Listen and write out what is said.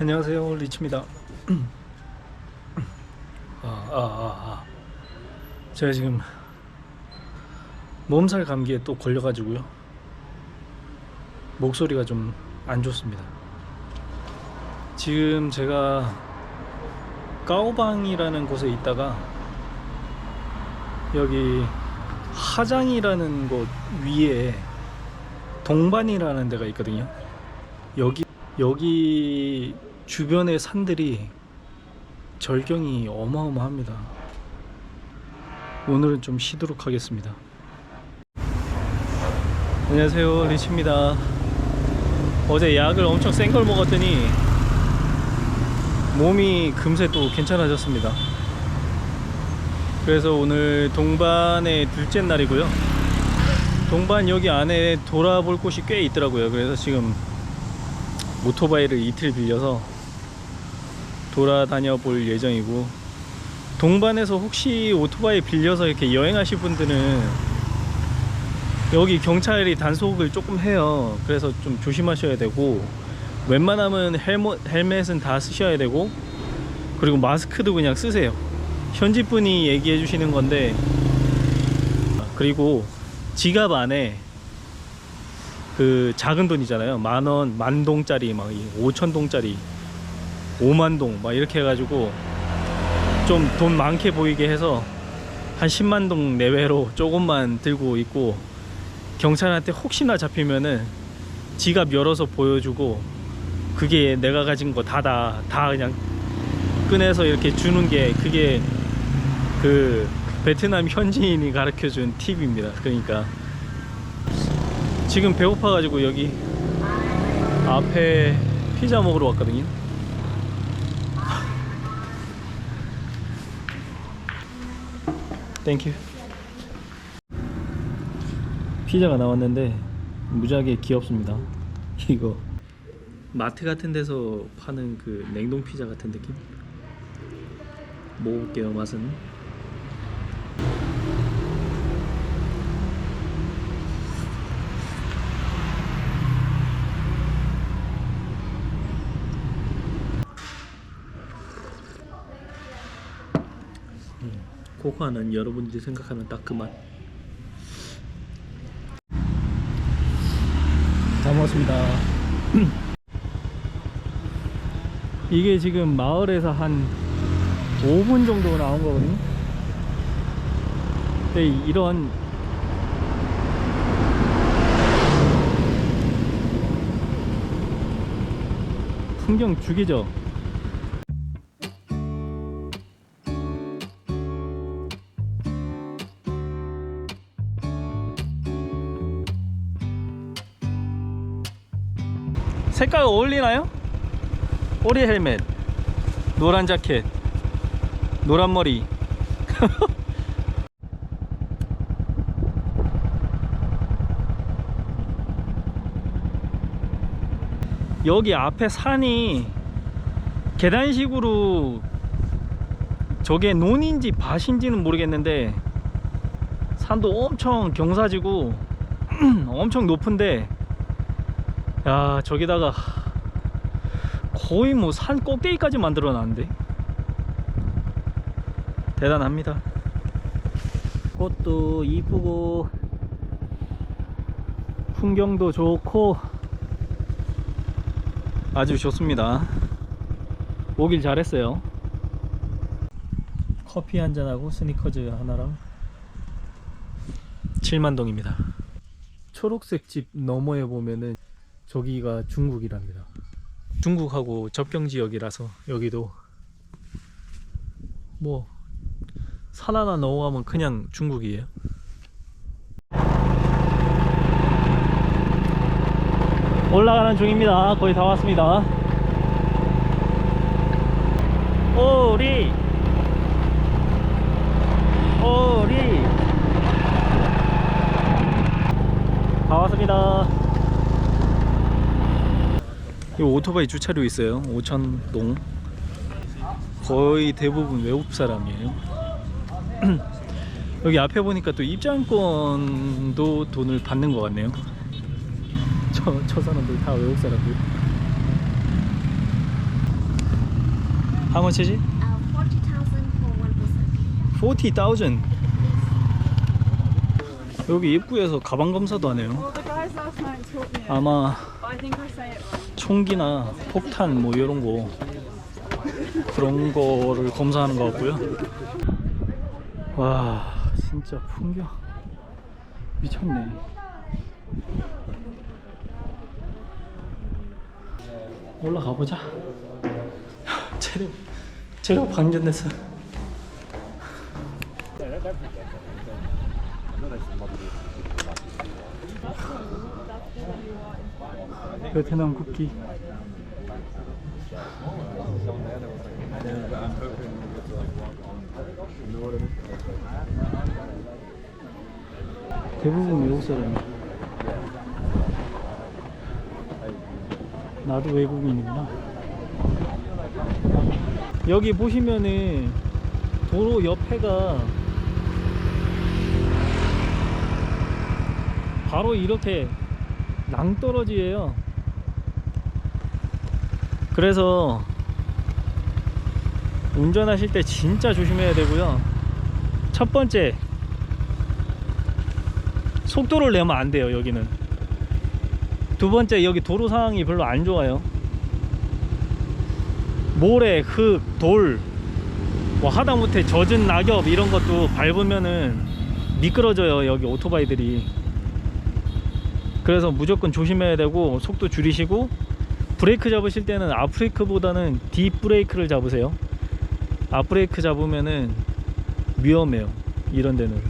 안녕하세요 리치입니다. 아, 아, 아, 아. 제가 지금 몸살 감기에 또 걸려가지고요. 목소리가 좀 안 좋습니다. 지금 제가 까오방이라는 곳에 있다가 여기 하장이라는 곳 위에 동반이라는 데가 있거든요. 여기 여기 주변의 산들이 절경이 어마어마합니다. 오늘은 좀 쉬도록 하겠습니다. 안녕하세요, 리치입니다. 어제 약을 엄청 센 걸 먹었더니 몸이 금세 또 괜찮아졌습니다. 그래서 오늘 동반의 둘째 날이고요. 동반 여기 안에 돌아볼 곳이 꽤 있더라고요. 그래서 지금 오토바이를 이틀 빌려서 돌아다녀 볼 예정이고 동반에서 혹시 오토바이 빌려서 이렇게 여행하실 분들은 여기 경찰이 단속을 조금 해요. 그래서 좀 조심하셔야 되고 웬만하면 헬모, 헬멧은 다 쓰셔야 되고 그리고 마스크도 그냥 쓰세요. 현지 분이 얘기해 주시는 건데 그리고 지갑 안에 그 작은 돈이잖아요. 만 원, 만 동짜리, 막 오천 동짜리, 오만 동, 막 이렇게 해가지고 좀 돈 많게 보이게 해서 한 10만 동 내외로 조금만 들고 있고 경찰한테 혹시나 잡히면은 지갑 열어서 보여주고 그게 내가 가진 거 다다 다 그냥 꺼내서 이렇게 주는 게 그게 그 베트남 현지인이 가르쳐 준 팁입니다. 그러니까 지금 배고파가지고 여기 앞에 피자 먹으러 왔거든요. 땡큐. 피자가 나왔는데 무지하게 귀엽습니다. 이거 마트 같은 데서 파는 그 냉동 피자 같은 느낌? 먹어볼게요 맛은. 코코아는 여러분들이 생각하는 딱 그 맛. 다 먹었습니다. 이게 지금 마을에서 한 5분 정도 나온 거거든요. 근데 이런 풍경 죽이죠. 색깔 어울리나요? 오리 헬멧, 노란 자켓, 노란 머리. 여기 앞에 산이 계단식으로 저게 논인지 밭인지는 모르겠는데 산도 엄청 경사지고 엄청 높은데 야 저기다가 거의 뭐 산 꼭대기까지 만들어 놨는데? 대단합니다. 꽃도 이쁘고 풍경도 좋고 아주 좋습니다. 오길 잘했어요. 커피 한 잔하고 스니커즈 하나랑 7만동입니다. 초록색 집 너머에 보면은 저기가 중국이랍니다. 중국하고 접경 지역이라서 여기도 뭐 산 하나 넘어가면 그냥 중국이에요. 올라가는 중입니다. 거의 다 왔습니다. 오리 오리 다 왔습니다. 이 오토바이 주차료 있어요. 오천동. 거의 대부분 외국 사람이에요. 여기 앞에 보니까 또 입장권도 돈을 받는 것 같네요. 저, 저 사람들 다 외국 사람들. How much is it? Uh, 40,000 for 1%. 40,000 여기 입구에서 가방 검사도 me it, 아마. 총기나 폭탄 뭐 이런 거 그런 거를 검사하는 것 같고요. 와 진짜 풍경 미쳤네. 올라가 보자. 체력 체력 방전됐어. 베트남 국기. 대부분 외국 사람이. 나도 외국인이구나. 여기 보시면은 도로 옆에가 바로 이렇게 낭떠러지예요. 그래서 운전하실 때 진짜 조심해야 되고요. 첫 번째 속도를 내면 안 돼요. 여기는. 두 번째 여기 도로 상황이 별로 안 좋아요. 모래, 흙, 돌, 뭐 하다못해 젖은 낙엽 이런 것도 밟으면은 미끄러져요. 여기 오토바이들이. 그래서 무조건 조심해야 되고 속도 줄이시고 브레이크 잡으실 때는 앞브레이크보다는 뒷브레이크를 잡으세요. 앞브레이크 잡으면은 위험해요. 이런 데는